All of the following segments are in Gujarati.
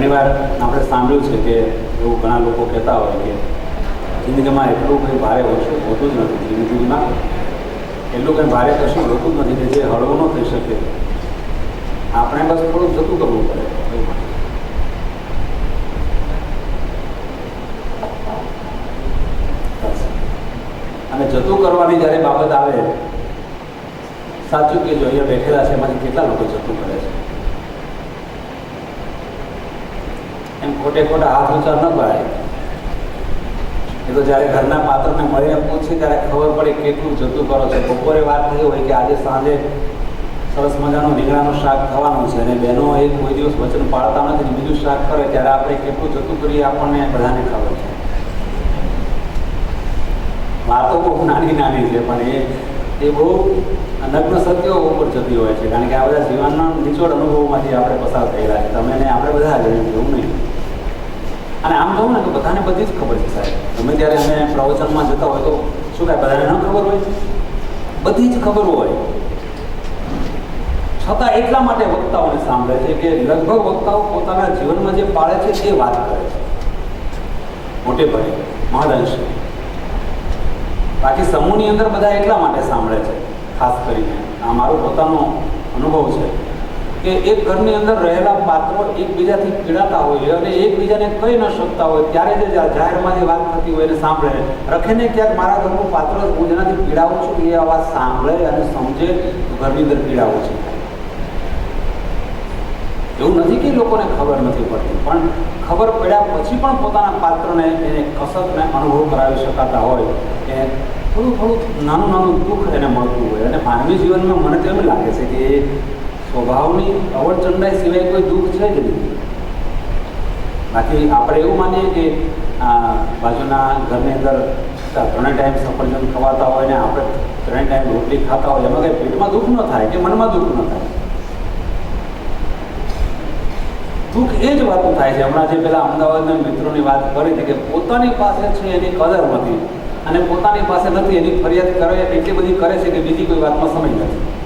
ઘણીવાર આપણે સાંભળ્યું છે કે એવું ઘણા લોકો કહેતા હોય કે જિંદગીમાં એટલું કંઈ ભારે ઓછું હોતું જ નથી, જિંદગીમાં એટલું કંઈ ભારે કશું હોતું જ નથી કે જે હળવું ન થઈ શકે. આપણે બસ થોડુંક જતું કરવું પડે અને જતું કરવાની જ્યારે બાબત આવે, સાચું કે જો અહીંયા બેઠેલા છે એમાંથી કેટલા લોકો જતું કરે છે એમ ખોટે ખોટા હાથ ઊંચા ન કરાય એ તો જ્યારે ઘરના પાત્રને મળીને પૂછે, ત્યારે ખબર પડે કેટલું જતું કરો છો. બપોરે વાત થઈ હોય કે આજે સાંજે સરસ મજાનું રીંગણાનું શાક થવાનું છે અને બહેનો એક કોઈ દિવસ વચન પાળતા નથી બીજું શાક કરે, ત્યારે આપણે કેટલું જતું કરીએ આપણને બધાને ખબર છે. વાતો બહુ નાની નાની છે, પણ એ એ બહુ નગ્ન સત્યો ઉપર જતી હોય છે. કારણ કે આ બધા જીવનના નિચોડ અનુભવમાંથી આપણે પસાર થયેલા છે. તમે આપણે બધા જ એવું નહીં. અને આમ કહું ને તો બધાને બધી જ ખબર છે સાહેબ. અમે જ્યારે અમે પ્રવચનમાં જતા હોય તો શું કાંઈ બધાને ન ખબર હોય? બધી જ ખબર હોય. છતાં એટલા માટે વક્તાઓને સાંભળે છે કે લગભગ વક્તાઓ પોતાના જીવનમાં જે પાળે છે એ વાત કરે છે. મોટે ભાગે મહદઅંશે બાકી સમૂહની અંદર બધા એટલા માટે સાંભળે છે, ખાસ કરીને. આ મારો પોતાનો અનુભવ છે. કે એક ઘરની અંદર રહેલા પાત્રો એકબીજાથી પીડાતા હોય અને એકબીજાને કહી ન શકતા હોય, ત્યારે જે જાહેરમાં જે વાત થતી હોય એને સાંભળે. રખેને ક્યાંક મારા ઘરનું પાત્ર હું જેનાથી પીડાવું છું, એ આ વાત સાંભળે અને સમજે ઘરની અંદર પીડાવું છું. એવું નથી કે લોકોને ખબર નથી પડતી, પણ ખબર પડ્યા પછી પણ પોતાના પાત્રને એને કસરતને અનુભવ કરાવી શકાતા હોય કે થોડું થોડું નાનું નાનું દુઃખ એને મળતું હોય. અને માનવી જીવનમાં મને તો એમ લાગે છે કે સ્વભાવની અવળચંડાઈ સિવાય કોઈ દુઃખ છે જ નહીં. બાકી આપણે એવું માનીએ કે બાજુના ઘરની અંદર ત્રણેય ટાઈમ સફરજન ખવાતા હોય ને આપણે ત્રણેય ટાઈમ રોટલી ખાતા હોય, એમાં કંઈ પેટમાં દુઃખ ન થાય કે મનમાં દુઃખ ન થાય? દુઃખ એ જ વાતનું થાય છે. હમણાં જે પેલા અમદાવાદના મિત્રોની વાત કરી હતી કે પોતાની પાસે છે એની કદર નથી અને પોતાની પાસે નથી, એની ફરિયાદ કરે, એટલી બધી કરે છે કે બીજી કોઈ વાતમાં સમય નથી.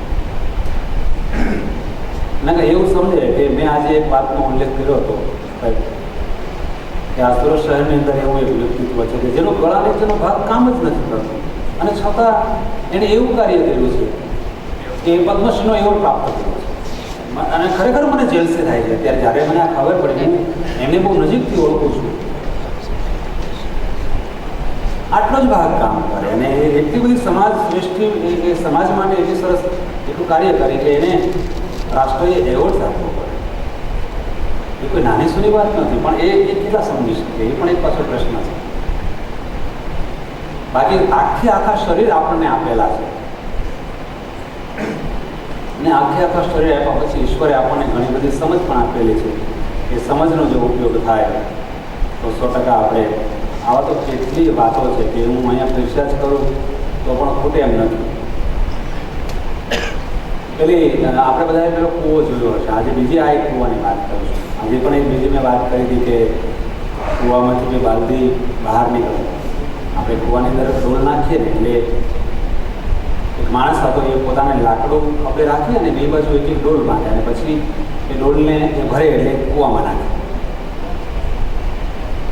ના એવું સમજે કે મેં આજે એક વાતનો ઉલ્લેખ કર્યો હતો કે આ સુરત શહેરની અંદર એવું એક વ્યક્તિત્વ છે કે જેનો કળા નીચેનો ભાગ કામ જ નથી કરતો. અને છતાં એણે એવું કાર્ય કર્યું છે કે એ પદ્મશ્રીનો એવો પ્રાપ્ત કર્યો છે. અને ખરેખર મને જેલસે થાય છે. ત્યારે જ્યારે મને આ ખબર પડી એમને બહુ નજીકથી ઓળખું છું. આટલો જ ભાગ કામ કરે અને એટલી બધી સમાજ એ સમાજ માટે એટલી સરસ એટલું કાર્ય કરે કે એને રાષ્ટ્રીય એવોર્ડ આપવો પડે. એ કોઈ નાની સુની વાત નથી, પણ એ એ કેટલા સમજી શકે? એ પણ એક પાછો પ્રશ્ન છે. બાકી આખે આખા શરીર આપણને આપેલા છે. અને આખે આખા શરીર આપ્યા પછી ઈશ્વરે આપણને ઘણી બધી સમજ પણ આપેલી છે એ સમજનો જો ઉપયોગ થાય, તો સો ટકા આપણે આવા તો કેટલી વાતો છે કે હું અહીંયા રિસર્ચ કરું, તો પણ ખોટે એમ નથી. પેલી આપણે બધાએ પેલો કૂવો જોયો હશે. આજે બીજી આ એક કૂવાની વાત કરું છું. આજે પણ એક બીજી મેં વાત કરી હતી કે કૂવામાંથી જે બાલદી બહાર નીકળે. આપણે કૂવાની અંદર ઢોલ નાખીએ ને એટલે એક માણસ હતો, એ પોતાને લાકડું આપણે રાખીએ અને બે બાજુ એક એક ડોલ બાંધે અને પછી એ ડોલને એ ભરે એટલે કૂવામાં નાખે.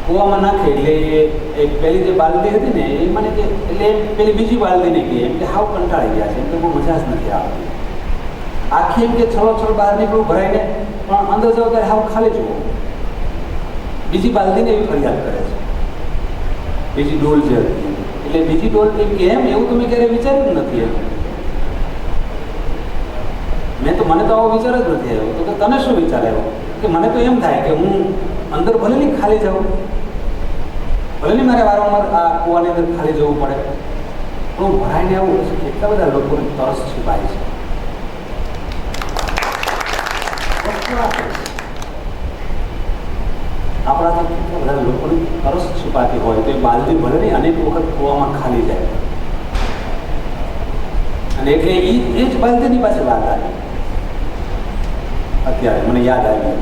કૂવામાં નાખે એટલે એ એક પેલી જે બાલદી હતી ને, એ મને કે એટલે પેલી બીજી બાલદી નહીં કે એમ કે હાવ કંટાળી ગયા છે, એમ કે બહુ મજા જ નથી આવતી. આખી એમ કે છળો છળ બહાર નીકળું ભરાઈને પણ અંદર જાવ ત્યારે હાવ ખાલી જુઓ. બીજી બાલદીને એવી ફરિયાદ કરે છે. બીજી ડોલ હતી. એટલે બીજી ડોલ એમ કે એમ એવું તમે ક્યારેય વિચાર્યું જ નથી એમ. મેં તો મને તો આવો વિચાર જ નથી આવ્યો. તો તને શું વિચાર આવ્યો? કે મને તો એમ થાય કે હું અંદર ભલે નહીં ખાલી જાઉં. ભલે નહીં મારે વારંવાર આ કૂવાની અંદર ખાલી જવું પડે. પણ હું ભરાઈને આવું કેટલા બધા લોકોને તરસ છુપાય છે. કેટલા બધા લોકોની તરસ છુપાતી હોય તો એ બાલદી ભલે નહીં, અનેક વખત કૂવામાં ખાલી જાય. અને એટલે એ એ જ બાલદીની પાસે વાત આવી. અત્યારે મને યાદ આવી.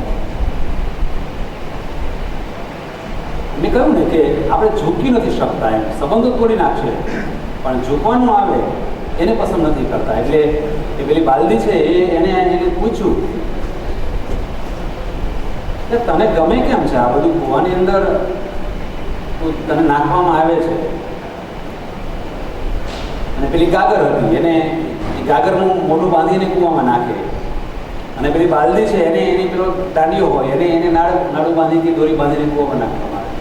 મેં કહ્યું ને કે આપણે ઝૂકી નથી શકતા એમ. સંબંધો તોડી નાખશે. પણ ઝૂકવાનું આવે, એને પસંદ નથી કરતા. એટલે એ પેલી બાલદી છે, એ એને પૂછ્યું તને ગમે કેમ છે? આ બધું કૂવાની અંદર તને નાખવામાં આવે છે? અને પેલી ગાગર હતી, એને ગાગરનું મોઢું બાંધીને કૂવામાં નાખે. અને પેલી બાલદી છે, એને એની પેલો દાંડીઓ હોય, એને એને નાળ નાડું બાંધીને દોરી બાંધીને કૂવામાં નાખવામાં આવે.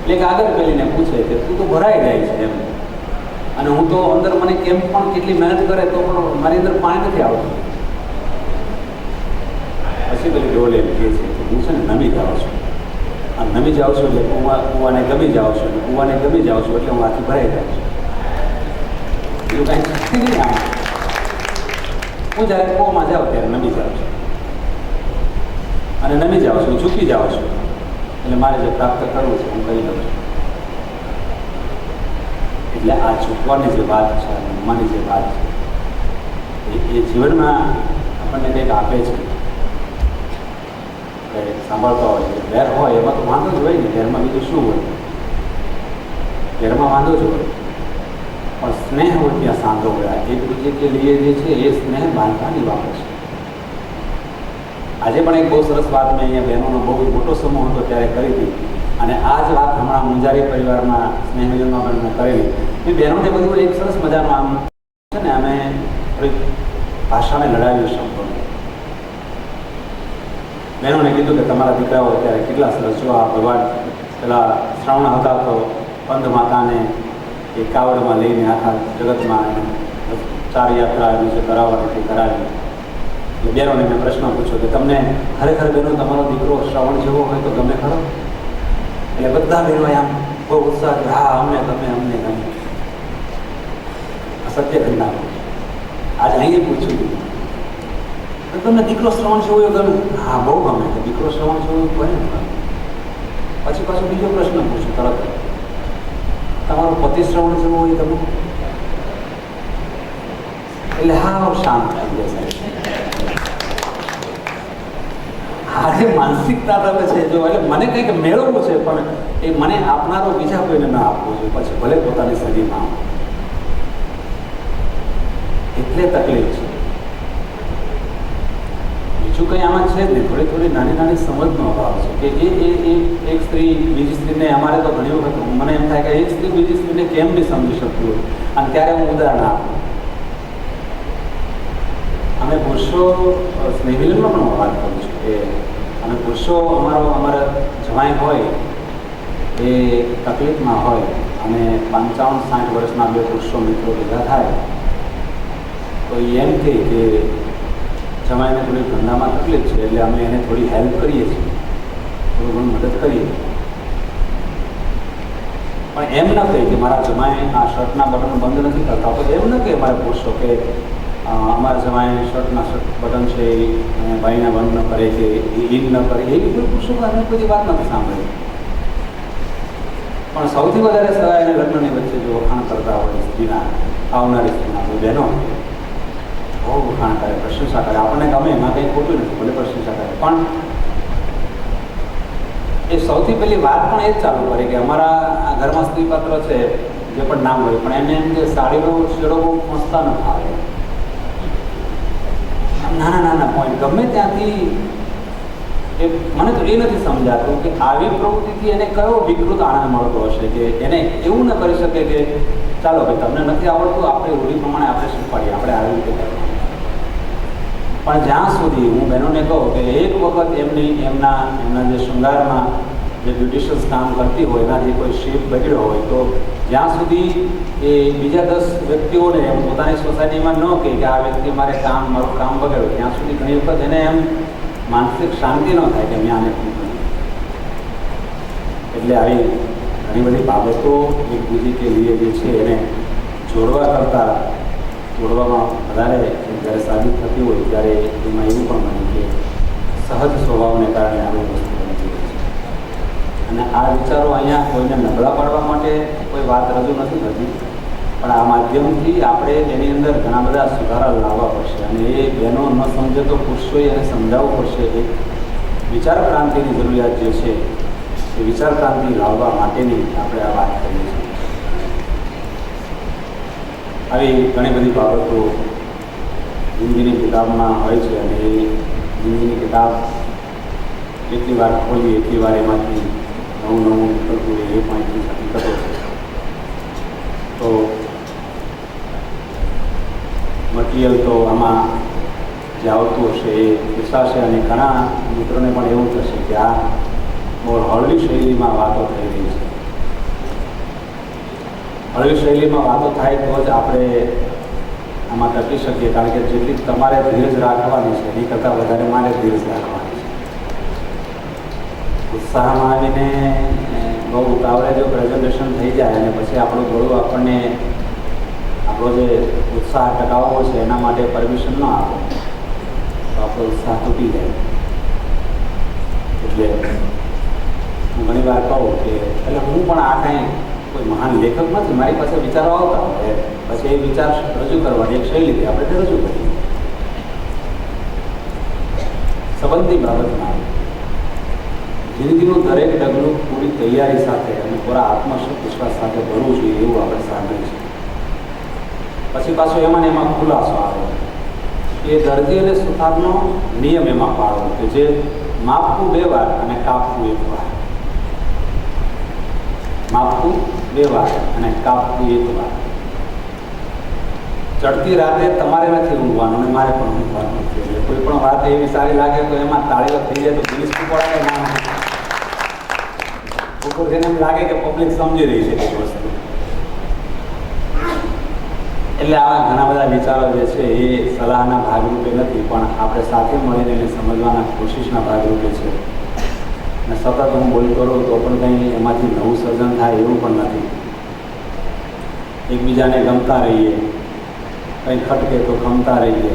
એટલે ગાગર પેલીને પૂછે કે, તું તો ભરાઈ જાય છે એમ. અને હું તો અંદર મને કેમ પણ કેટલી મહેનત કરે તો પણ મારી અંદર પાણી નથી આવતું. પછી પેલી ડોલ એમ કહે છે હું છે ને નમી જાઉં છું. આ નમી જાઉં છું એટલે કુવા કૂવાને ગમી જાઉં છું અને કૂવાને ગમી જાઉં છું એટલે હું આખી ભરાઈ જાઉં છું. એવું કાંઈ શક્તિ નહીં આમ. હું જ્યારે કુવામાં જાઉં ત્યારે નમી જાઉં છું. અને નમી જાઉં છું ચૂકી જાઉં છું. એટલે મારે જે પ્રાપ્ત કરવું છે, હું કરી લઉં છું. એટલે આ ચૂકવાની જે વાત છે, આ જે વાત છે એ જીવનમાં આપણને કંઈક આપે છે. સાંભળતા હોય છે. હોય એમાં તો વાંધો જ હોય ને, ઘેરમાં બીજું શું હોય? ઘેરમાં વાંધો જ હોય. પણ સ્નેહ હોય ત્યાં સાંધો ગયા એકબીજે કે લીએ જે છે, એ સ્નેહ બાંધવાની બાબત છે. આજે પણ એક બહુ સરસ વાત મેં અહીંયા બહેનોનો બહુ મોટો સમૂહ હતો, ત્યારે કરી હતી. અને આ જ વાત હમણાં મુંજારી પરિવારમાં સ્નેહમિલનમાં પણ મેં કરેલી. એ બહેનોને બધું એક સરસ મજાનું આમ છે ને, અમે ભાષાને લડાવ્યું શબ્દો બહેનોને કીધું કે તમારા દીકરાઓ અત્યારે કેટલા સરસ જો આ ભગવાન પેલા શ્રાવણ હતા તો પંથ માતાને એ કાવડમાં લઈને આખા જગતમાં એને ચાર યાત્રા એવી છે કરાવવાની તે કરાવી. એટલે બહેનોને મેં પ્રશ્ન પૂછ્યો કે તમને ખરેખર બહેનો તમારો દીકરો શ્રવણ જેવો હોય તો ગમે ખરો? એટલે બધા બહેનો આમ બહુ ઉત્સાહ કે હા અમને ગમે અમને ગમે. આ સત્ય ઘટના. આજે અહીં પૂછ્યું. હતું. તો તમને દીકરો શ્રવણ જેવો હોય ગમે હા, બહુ ગમે કે દીકરો શ્રવણ જેવો ગમે. પછી પાછો બીજો પ્રશ્ન પૂછું તરત. તમારો પતિ શ્રવણ જેવો હોય તમે એટલે હા શાંત થઈ સાહેબ. આ જે માનસિકતા તમે છે, જો, એટલે મને કંઈક મેળવવું છે, પણ એ મને આપનારો બીજા કોઈને ના આપવો જોઈએ, પછી ભલે પોતાની શરીરમાં એટલે તકલીફ છે. બીજું કંઈ આમાં છે જ નહીં. થોડી થોડી નાની નાની સમજનો અભાવ છે કે એ એ એક સ્ત્રી બીજી સ્ત્રીને અમારે તો ઘણી વખત મને એમ થાય કે એક સ્ત્રી બીજી સ્ત્રીને કેમ બી સમજી શકતું અને ત્યારે હું ઉદાહરણ આપું. અમે પુરુષો સ્નેહિલમાં પણ હું વાત કરું છું કે અમે પુરુષો અમારો, અમારા જમાઈ હોય, એ તકલીફમાં હોય અને પંચાવન, સાઠ વર્ષના બે પુરુષો મિત્રો ભેગા થાય, તો એમ કે જમાઈને થોડી ધંધામાં તકલીફ છે, એટલે અમે એને થોડી હેલ્પ કરીએ છીએ. થોડું ઘણું મદદ કરીએ પણ એમ ન કહે કે મારા જમાએ આ શર્ટના બટન બંધ નથી કરતા. તો એમ ન કહે મારા પૂછશો કે અમારા જમાએ શર્ટના શર્ટ બટન છે એ ભાઈના બંધ ન કરે કે એ ઇન ન કરે, એવી કોઈ પુરુષો અમે બધી વાત નથી સાંભળી? પણ સૌથી વધારે સગાઈ અને લગ્નની વચ્ચે જો વખાણ કરતા હોય સ્ત્રીના, આવનારી સ્ત્રીના બહેનો બહુ વખાણ કરે પ્રશંસા કરે. આપણને ગમે એમાં કંઈ ખોટું નથી, ભલે પ્રશંસા કરે. પણ એ સૌથી પહેલી વાત પણ એ જ ચાલુ કરે કે અમારા આ ઘરમાં સ્ત્રીપાત્ર છે, જે પણ નામ હોય, પણ એને એમ કે સાડીનો શેડો બહુ મસ્તા ન આમ નાના નાના પોઈન્ટ ગમે ત્યાંથી એ મને તો એ નથી સમજાતું કે આવી પ્રવૃત્તિથી એને કયો વિકૃત આનંદ મળતો હશે કે એને એવું ન કરી શકે કે ચાલો ભાઈ, તમને નથી આવડતું, આપણે રૂઢી પ્રમાણે આપણે શીખવાડીએ, આપણે આવી રીતે કરવાનું પણ જ્યાં સુધી હું બહેનોને કહું કે એક વખત એમની, એમના એમના જે શૃંગારમાં જે બ્યુટિશિયન્સ કામ કરતી હોય, એનાથી કોઈ શેપ બગડ્યો હોય, તો જ્યાં સુધી એ બીજા દસ વ્યક્તિઓને એમ પોતાની સોસાયટીમાં ન કહે કે આ વ્યક્તિ મારે કામ, મારું કામ બગડ્યું, ત્યાં સુધી ઘણી વખત એને એમ માનસિક શાંતિ ન થાય કે મેં આને એટલે આવી ઘણી બધી બાબતો એકબીજી કે લીએ જે છે, એને જોડવા કરતાં જોડવામાં વધારે જ્યારે સાબિત થતી હોય ત્યારે એમાં એવું પણ બને કે સહજ સ્વભાવને કારણે આવી વસ્તુ બની છે. અને આ વિચારો અહીંયા કોઈને નબળા પાડવા માટે કોઈ વાત રજૂ નથી થતી. પણ આ માધ્યમથી આપણે એની અંદર ઘણા બધા સુધારા લાવવા પડશે અને એ બહેનો ન સમજે તો પુરુષોએ એને સમજાવવું પડશે કે વિચાર ક્રાંતિની જરૂરિયાત જે છે એ વિચાર ક્રાંતિ લાવવા માટેની આપણે આ વાત કરીએ છીએ. આવી ઘણી બધી બાબતો જિંદગીની કિતાબમાં હોય છે અને એ જિંદગીની કિતાબ જેટલી વાર ખોલીએ એટલી વાર એમાંથી નવું નવું નીકળતું એ પણ એટલી હકીકતો તો મટીરિયલ તો આમાં જે આવતું હશે એ વિશ્વાસે અને ઘણા મિત્રોને પણ એવું થશે કે આ બહુ હળવી શૈલીમાં વાતો થઈ રહી છે. હળવી શૈલીમાં વાતો થાય તો જ આપણે આમાં ટકી શકીએ, કારણ કે જેટલી તમારે ધીરજ રાખવાની છે, એની કરતાં વધારે મારે ધીરજ રાખવાની છે. ઉત્સાહમાં આવીને બહુ ઉતાવળે જો પ્રેઝન્ટેશન થઈ જાય અને પછી આપણું થોડું આપણને આપણો જે ઉત્સાહ ટકાવવો છે, એના માટે પરમિશન ન આપો, તો આપણો ઉત્સાહ તૂટી જાય. એટલે હું ઘણી વાર કહું કે, એટલે હું પણ આ કાંઈ કોઈ મહાન લેખક નથી, મારી પાસે વિચારો આવતા હોય. પછી એ વિચાર રજૂ કરવાની એક શૈલીથી આપણે રજૂ કરીએ. સંબંધી બાબતમાં જિંદગીનું દરેક ડગલું પૂરી તૈયારી સાથે અને પૂરા આત્મવિશ્વાસ સાથે ભરવું જોઈએ એવું આપણે સાંભળીએ છીએ પછી પાછો એમાં ને એમાં ખુલાસો આવે. એ દર્દી અને સુથારનો નિયમ એમાં પાડવો કે જે માપવું બે વાર અને કાપવું એક વાર. માપવું બે વાર અને કાપવું એક વાર. ચડતી રાતે તમારે નથી ઊંઘવાનું અને મારે પણ ઊંઘવાનું નથી. કોઈ પણ વાત એવી સારી લાગે તો એમાં તાળીઓ થઈ જાય તો પોલીસ પડે એમ લાગે કે પબ્લિક સમજી રહી છે કોઈ વસ્તુ. એટલે આવા ઘણા બધા વિચારો જે છે એ સલાહના ભાગરૂપે નથી, પણ આપણે સાથે મળીને એને સમજવાના કોશિશના ભાગરૂપે છે. અને સતત હું બોલ કરો તો પણ કંઈ એમાંથી નવું સર્જન થાય એવું પણ નથી. એકબીજાને ગમતા રહીએ, કંઈ ખટકે તો ખમતા રહીએ.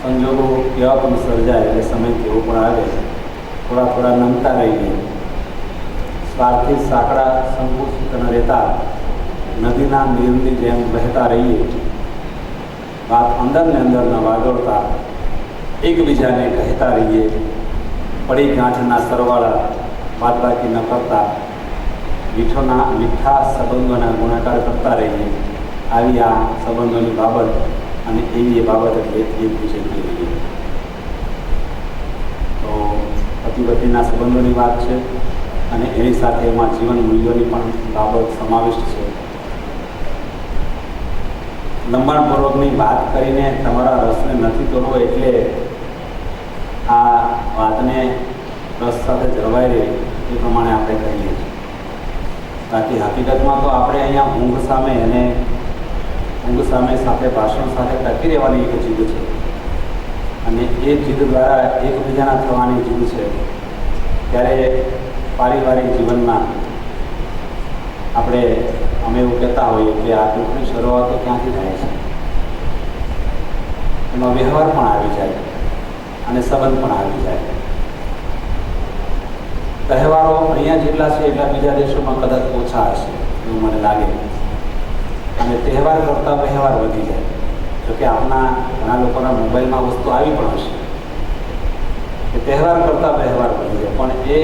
સંજોગો કેવા પણ સર્જાય એટલે સમય કેવો પણ આવે, થોડા થોડા નમતા રહીએ. સ્વાર્થી સાંકડા સંકુચિત રહેતા, નદીના નીરની જેમ વહેતા રહીએ. વાત અંદર ને અંદર ન વાગોળતા એકબીજાને કહેતા રહીએ. પડી ગાંઠના સરવાળા બાદબાકી ન કરતા મીઠોના મીઠા સંબંધોના ગુણાકાર કરતા રહીએ. આવી આ સંબંધોની બાબત અને એવી એ બાબત એટલે એકબીજાની રહીએ તો પતિ સંબંધોની વાત છે અને એની સાથે એમાં જીવન મૂલ્યોની પણ બાબત સમાવિષ્ટ છે. લંબાણપૂર્વકની વાત કરીને તમારા રસને નથી તોડવો એટલે આ વાતને રસ સાથે જળવાઈ રહે એ પ્રમાણે આપણે કહીએ છીએ. બાકી હકીકતમાં તો આપણે અહીંયા ઊંઘ સામે અને ઊંઘ સામે સાથે ભાષણ સાથે ટકી રહેવાની એક જીદ છે. અને એ જીદ દ્વારા એકબીજાના થવાની જીદ છે. ત્યારે પારિવારિક જીવનમાં આપણે અમે એવું કહેતા હોઈએ કે આ દુઃખની શરૂઆત ક્યાંથી થાય છે? એમાં વ્યવહાર પણ આવી જાય. અને સંબંધ પણ આવી જાય. તહેવારો અહીંયા જેટલા છે એટલા બીજા દેશોમાં કદાચ ઓછા હશે, એવું મને લાગે. અને તહેવાર કરતાં વ્યવહાર વધી જાય. જોકે આપણા ઘણા લોકોના મોબાઈલમાં વસ્તુ આવી પણ હશે. કે તહેવાર કરતાં વ્યવહાર વધી જાય. પણ એ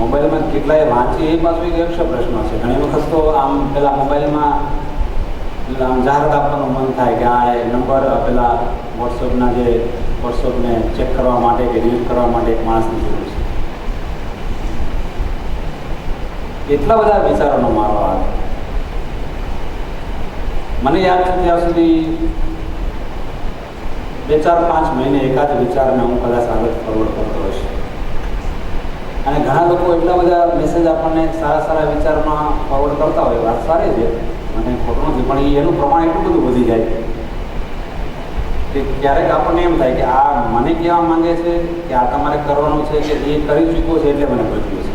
મોબાઈલમાં કેટલાય વાંચી એ પાછું એક અક્ષર પ્રશ્ન છે. ઘણી વખત તો આમ પેલા મોબાઈલમાં આમ જાહેરાત આપવાનું મન થાય કે આ નંબર પેલા વોટ્સઅપના જે વોટ્સઅપને ચેક કરવા માટે કે ડિલીટ કરવા માટે એક માણસની જરૂર છે. એટલા બધા વિચારોનો મારો આવે. મને યાદ છે ત્યાં સુધી બે ચાર પાંચ મહિને એકાદ વિચારને હું કદાચ આગળ ફોરવર્ડ કરતો હશે અને ઘણા લોકો એટલા બધા મેસેજ આપણને સારા સારા વિચારમાં ફોરવર્ડ કરતા હોય. વાત સારી છે. મને ખોટું નથી, પણ એનું પ્રમાણ એટલું બધું વધી જાય. કે ક્યારેક આપણને એમ થાય કે આ મને કહેવા માંગે છે કે આ તમારે કરવાનું છે કે એ કરી ચૂક્યો છે એટલે મને બચ્યું છે.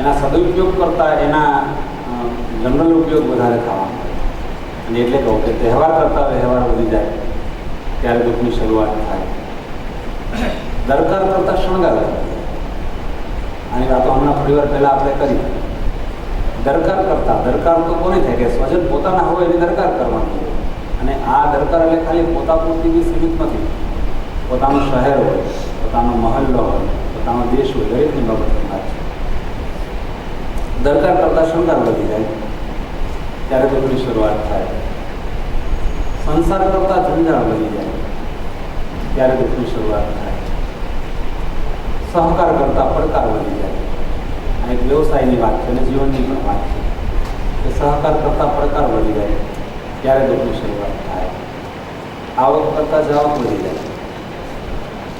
એના સદુપયોગ કરતાં એના જનરલ ઉપયોગ વધારે થવાનો અને એટલે કહું કે તહેવાર કરતાં વ્યવહાર વધી જાય, ત્યારે દુઃખની શરૂઆત થાય. દરકાર કરતાં શણગાર આની વાતો હમણાં થોડી વાર પહેલાં આપણે કરી. દરકાર કરતાં, દરકાર તો કોને થાય કે સ્વજન પોતાના હોય એની દરકાર કરવાની અને આ દરકાર એટલે ખાલી પોતા પૂરતી સીમિત નથી. પોતાનું શહેર હોય, પોતાનો મહલ્લો હોય, પોતાનો દેશ હોય, દરેકની બાબતની વાત છે. દરકાર કરતાં શણગાર વધી જાય. ત્યારે દુઃખની શરૂઆત થાય. સંસાર કરતાં ઝંઝાળ વધી જાય. ત્યારે દુઃખની શરૂઆત થાય. સહકાર કરતા પડકાર વધી જાય. આ એક વ્યવસાયની વાત છે અને જીવનની પણ વાત છે. કે સહકાર કરતા પડકાર વધી જાય. ત્યારે દુઃખની શરૂઆત થાય. આવક કરતાં જાવક વધી જાય.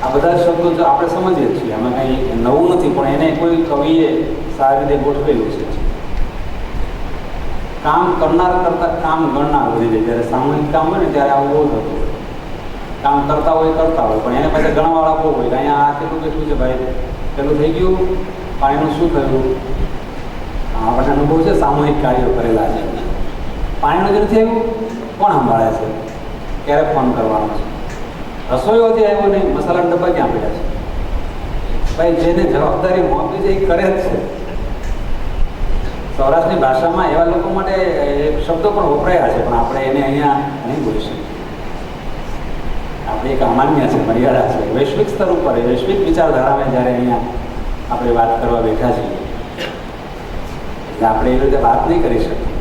આ બધા શબ્દો જો આપણે સમજીએ છીએ, આમાં કંઈ નવું નથી, પણ એને કોઈ કવિએ સારી રીતે ગોઠવેલું છે. કામ કરનાર કરતાં કામ ગણનાર વધી જાય. જ્યારે સામૂહિક કામ હોય ને, ત્યારે આવું બહુ થતું કામ કરતા હોય કરતા હોય, પણ એને પછી ગણવાળા બહુ હોય. અહીંયા આ કેટલું કેટલું છે ભાઈ? પેલું થઈ ગયું? પાણીનું શું થયું? આપણને અનુભવ છે, સામૂહિક કાર્યો કરેલા છે. પાણીનું જે નથી આવ્યું? કોણ સંભાળે છે? ક્યારે ફોન કરવાનો છે? રસોઈઓ જે આવ્યો નહીં મસાલા ડબ્બા ક્યાં પડ્યા છે? ભાઈ, જેને જવાબદારી મોકલી છે એ કરે જ છે. સૌરાષ્ટ્રની ભાષામાં એવા લોકો માટે શબ્દો પણ વપરાયા છે, પણ આપણે એને અહીંયા નહીં બોલી શકીએ. આપણે એક અમાન્ય છે, મર્યાદા છે. વૈશ્વિક સ્તર ઉપર, વૈશ્વિક વિચારધારામાં જ્યારે અહીંયા આપણે વાત કરવા બેઠા છીએ. એટલે આપણે એ રીતે વાત નહીં કરી શકીએ.